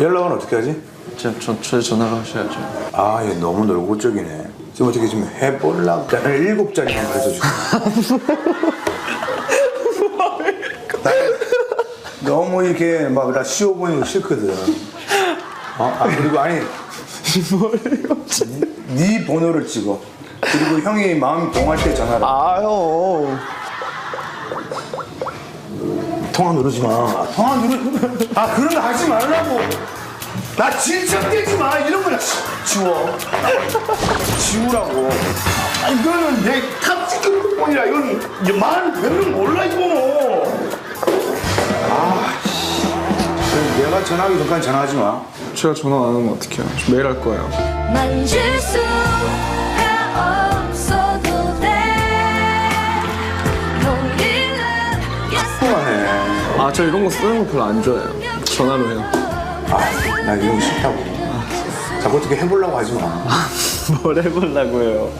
연락은 어떻게 하지? 저, 저, 저 전화로 하셔야죠. 아, 얘 너무 놀고적이네. 지금 어떻게 좀 해볼라? 나는 일곱 자리만 가르쳐. 나 너무 이렇게 막 나 쉬워 보이는 거 싫거든. 어? 아, 그리고 아니. 네 번호를 찍어. 그리고 형이 마음이 동할 때 전화를. 아, 형. 통화 누르지 마. 아, 통화 누르. 아 그런 거 하지 말라고. 나 질척대지 마. 이런 거나 지- 지워. 지우라고. 아, 이거는 내 탑승 폰이라 이건 이제 말몇명 몰라 이거. 아, 씨. 내가 전화하기 전까지 전화하지 마. 제가 전화 안 하면 어떡해요? 저 매일 할 거예요. 만질 수 아, 저 이런 거 쓰는 거 별로 안 좋아해요. 전화로 해요. 아, 나 이런 거 싫다고. 자꾸 어떻게 해보려고 하지 마. 뭘 해보려고 해요?